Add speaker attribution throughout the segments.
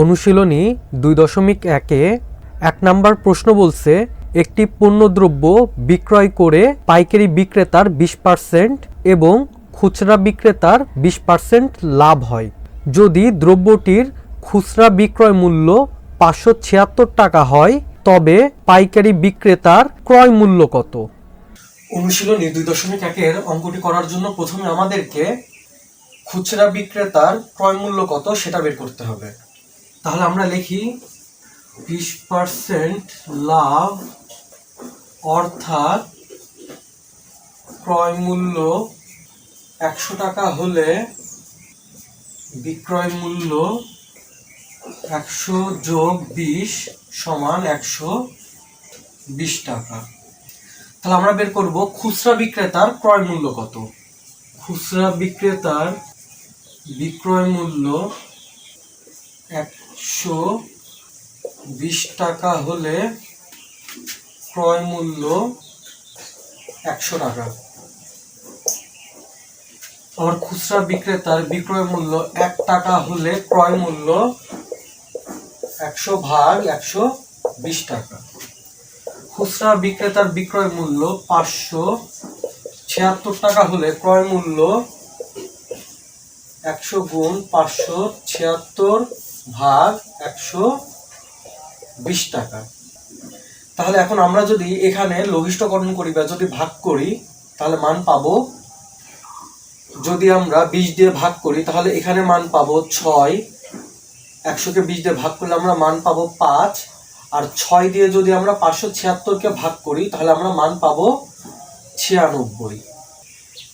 Speaker 1: অনুশীলনী দুই দশমিক একে এক নাম্বার প্রশ্ন বলছে, একটি পণ্যদ্রব্য বিক্রয় করে পাইকারি বিক্রেতার বিশ পার্সেন্ট এবং খুচরা বিক্রেতার বিশ পার্সেন্ট লাভ হয়। যদি দ্রব্যটির খুচরা বিক্রয় মূল্য পাঁচশো ছিয়াত্তর টাকা হয়, তবে পাইকারি বিক্রেতার ক্রয় মূল্য কত? অনুশীলনী দুই দশমিক একের অঙ্কটি করার জন্য প্রথমে আমাদেরকে খুচরা বিক্রেতার ক্রয় মূল্য কত সেটা বের করতে হবে। তাহলে আমরা লিখি বিশ পার্সেন্ট লাভ অর্থাৎ ক্রয় মূল্য একশো টাকা হলে বিক্রয় মূল্য একশো যোগ বিশ সমান একশো বিশ টাকা। তাহলে আমরা বের করব খুচরা বিক্রেতার ক্রয় মূল্য কত? খুচরা বিক্রেতার বিক্রয় মূল্য একশো বিশ টাকা হলে ক্রয় মূল্য একশো টাকা। আর খুচরা বিক্রেতার বিক্রয় মূল্য এক টাকা হলে ক্রয় মূল্য একশো ভাগ একশো বিশ টাকা। খুচরা বিক্রেতার বিক্রয় মূল্য পাঁচশো ছিয়াত্তর টাকা হলে ক্রয় মূল্য একশো গুণ পাঁচশো ছিয়াত্তর ভাগ একশো বিশ টাকা। তাহলে এখন আমরা যদি এখানে লঘিষ্ঠকরণ করি বা যদি ভাগ করি, তাহলে মান পাবো, যদি আমরা বিশ দিয়ে ভাগ করি, তাহলে এখানে মান পাবো ছয়। একশোকে বিশ দিয়ে ভাগ করলে আমরা মান পাবো পাঁচ। আর ছয় দিয়ে যদি আমরা পাঁচশো ছিয়াত্তরকে ভাগ করি, তাহলে আমরা মান পাবো ছিয়ানব্বই।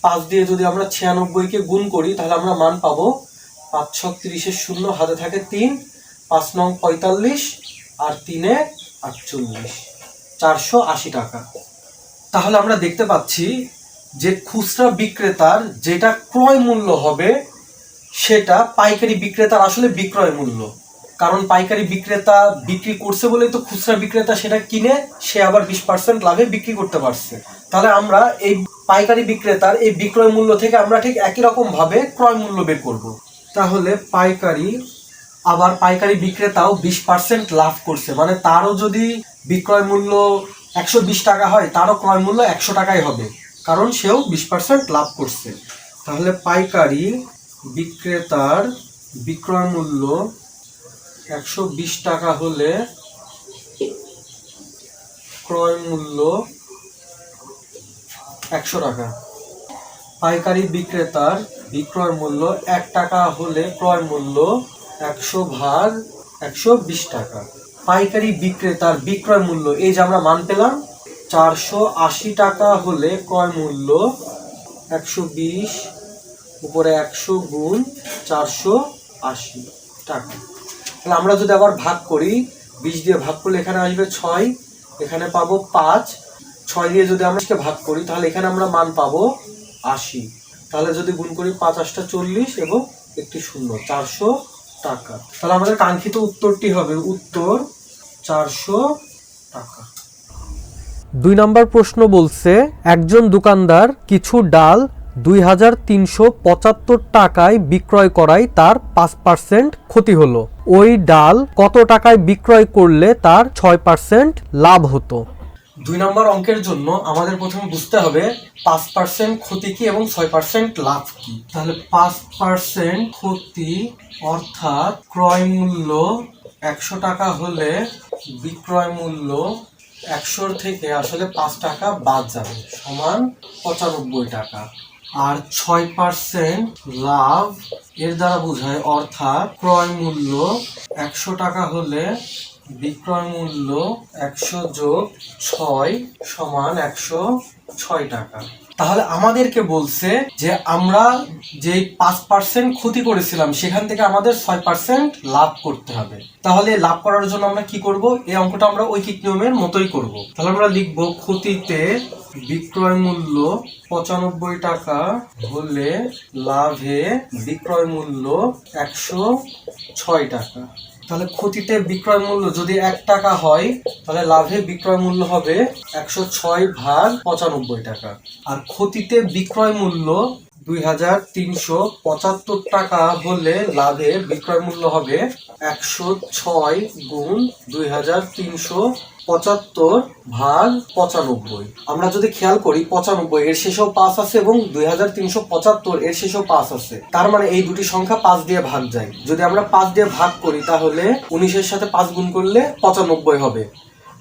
Speaker 1: পাঁচ দিয়ে যদি আমরা ছিয়ানব্বইকে গুণ করি, তাহলে আমরা মান পাবো পাঁচ ছত্রিশের শূন্য, হাতে থাকে তিন, পাঁচ নং পঁয়তাল্লিশ আর তিনে আটচল্লিশ, চারশো আশি টাকা। তাহলে আমরা দেখতে পাচ্ছি যে খুচরা বিক্রেতার যেটা ক্রয় মূল্য হবে, সেটা পাইকারি বিক্রেতার আসলে বিক্রয় মূল্য। কারণ পাইকারি বিক্রেতা বিক্রি করছে বলেই তো খুচরা বিক্রেতা সেটা কিনে, সে আবার বিশ পার্সেন্ট লাভে বিক্রি করতে পারছে। তাহলে আমরা এই পাইকারি বিক্রেতার এই বিক্রয় মূল্য থেকে আমরা ঠিক একই রকম ভাবে ক্রয় মূল্য বের করব। তাহলে পাইকারি, আবার পাইকারি বিক্রেতাও বিশ পার্সেন্ট লাভ করছে। মানে তারও যদি বিক্রয় মূল্য একশো বিশ টাকা হয়, তারও ক্রয় মূল্য একশো টাকাই হবে। কারণ সেও বিশ পার্সেন্ট লাভ করছে। তাহলে পাইকারি বিক্রেতার বিক্রয় মূল্য একশো বিশ টাকা হলে ক্রয় মূল্য একশো টাকা। পাইকারি বিক্রেতার বিক্রয় মূল্য এক টাকা হলে ক্রয় মূল্য একশো ভাগ একশো বিশ টাকা। পাইকারি বিক্রেতার বিক্রয় মূল্য, এই যে আমরা মান পেলাম, চারশো আশি টাকা হলে ক্রয় মূল্য একশো বিশ উপরে একশো গুণ চারশো আশি টাকা। তাহলে আমরা যদি আবার ভাগ করি, বিশ দিয়ে ভাগ করলে এখানে আসবে ছয়, এখানে পাবো পাঁচ, ছয় দিয়ে যদি আমরা ভাগ করি, তাহলে এখানে আমরা মান পাবো আশি। তাহলে যদি গুণ করি পাঁচ আটটা চল্লিশ এবং একটি শূন্য, চারশো টাকা। তাহলে আমাদের কাঙ্ক্ষিত উত্তরটি হবে উত্তর চারশো টাকা। দুই নম্বর প্রশ্ন বলছে, একজন দোকানদার কিছু ডাল দুই হাজার তিনশো পঁচাত্তর টাকায় বিক্রয় করায় তার পাঁচ পার্সেন্ট ক্ষতি হলো। ওই ডাল কত টাকায় বিক্রয় করলে তার ছয় পার্সেন্ট লাভ হতো? দুই নম্বর অঙ্কের জন্য আমাদের প্রথমে বুঝতে হবে পাঁচ পার্সেন্ট ক্ষতি কি এবং ছয় পার্সেন্ট লাভ কি। তাহলে পাঁচ পার্সেন্ট ক্ষতি অর্থাৎ ক্রয় মূল্য একশো টাকা হলে বিক্রয় মূল্য একশোর থেকে আসলে পাঁচ টাকা বাদ যাবে, সমান পঁচানব্বই টাকা। আর ছয় পার্সেন্ট লাভ এর দ্বারা বোঝায় অর্থাৎ ক্রয় মূল্য একশো টাকা হলে বিক্রয় মূল্য একশো যোগ ছয় সমান একশো ছয় টাকা। তাহলে আমাদেরকে বলছে যে আমরা যে পাঁচ পার্সেন্ট ক্ষতি করেছিলাম, সেখান থেকে আমাদের ছয় পার্সেন্ট লাভ করতে হবে। তাহলে লাভ করার জন্য আমরা কি করব? এই অঙ্কটা আমরা ঐকিক নিয়মের মতোই করব। তাহলে আমরা লিখব, ক্ষতিতে বিক্রয় মূল্য পঁচানব্বই টাকা হলে লাভে বিক্রয় মূল্য একশো ছয় টাকা। তাহলে ক্ষতিতে বিক্রয় মূল্য যদি এক টাকা হয়, তাহলে লাভে বিক্রয় মূল্য হবে একশো ছয় ভাগ পঁচানব্বই টাকা। আর ক্ষতিতে বিক্রয় মূল্য দুই হাজার তিনশো পঁচাত্তর টাকা হলে লাভে বিক্রয় মূল্য হবে একশো ছয় গুণ দুই হাজার তিনশো পঁচাত্তর ভাগ পঁচানব্বই। আমরা যদি খেয়াল করি, পঁচানব্বই এর শেষেও পাঁচ আছে এবং দুই হাজার তিনশো পঁচাত্তর এর শেষেও পাঁচ আছে। তার মানে এই দুটি সংখ্যা পাঁচ দিয়ে ভাগ যায়। যদি আমরা পাঁচ দিয়ে ভাগ করি, তাহলে উনিশের সাথে পাঁচ গুণ করলে পঁচানব্বই হবে।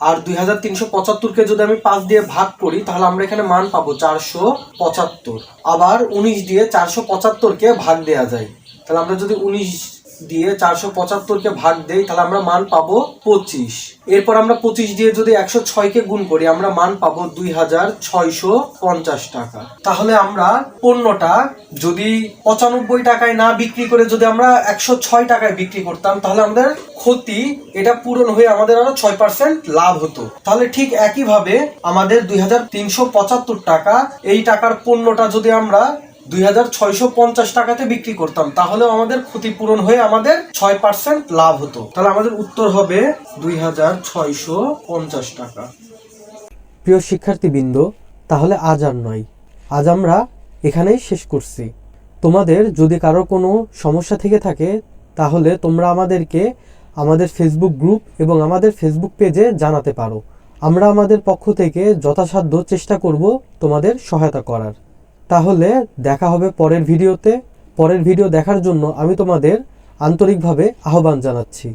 Speaker 1: আর দুই হাজার তিনশো পঁচাত্তরকে যদি আমি পাঁচ দিয়ে ভাগ করি, তাহলে আমরা এখানে মান পাবো চারশো পঁচাত্তর। আবার উনিশ দিয়ে চারশো পঁচাত্তরকে ভাগ দেওয়া যায়। তাহলে আমরা যদি উনিশ দিয়ে চারশো পঁচাত্তরকে ভাগ দেই, তাহলে আমরা মান পাবো পঁচিশ। এরপর আমরা পঁচিশ দিয়ে যদি একশো ছয়কে গুণ করি, আমরা মান পাবো দুই হাজার ছয়শো পঞ্চাশ টাকা। তাহলে আমরা পণ্যটা যদি পঁচানব্বই টাকায় না বিক্রি করে যদি আমরা একশো ছয় টাকায় বিক্রি করতাম, তাহলে আমাদের ক্ষতি, এটা পূরণ হয়ে আমাদের আরও ছয় পার্সেন্ট লাভ হতো। তাহলে ঠিক একইভাবে আমাদের দুই হাজার তিনশো পঁচাত্তর টাকা, এই টাকার পণ্যটা যদি আমরা দুই হাজার ছয়শো পঞ্চাশ টাকাতে বিক্রি করতাম। তাহলেও আমাদের ক্ষতিপূরণ হয়ে আমাদের ছয় পার্সেন্ট লাভ হতো। তাহলে আমাদের উত্তর হবে দুই হাজার ছয়শো পঞ্চাশ টাকা। প্রিয় শিক্ষার্থীবৃন্দ, তাহলে আজ আর নয়। আজ আমরা এখানেই শেষ করছি। তোমাদের যদি কারও কোনো সমস্যা থেকে থাকে, তাহলে তোমরা আমাদেরকে আমাদের ফেসবুক গ্রুপ এবং আমাদের ফেসবুক পেজে জানাতে পারো। আমরা আমাদের পক্ষ থেকে যথাসাধ্য চেষ্টা করব তোমাদের সহায়তা করার। তাহলে দেখা হবে পরের ভিডিওতে। পরের ভিডিও দেখার জন্য আমি তোমাদের আন্তরিকভাবে আহ্বান জানাচ্ছি।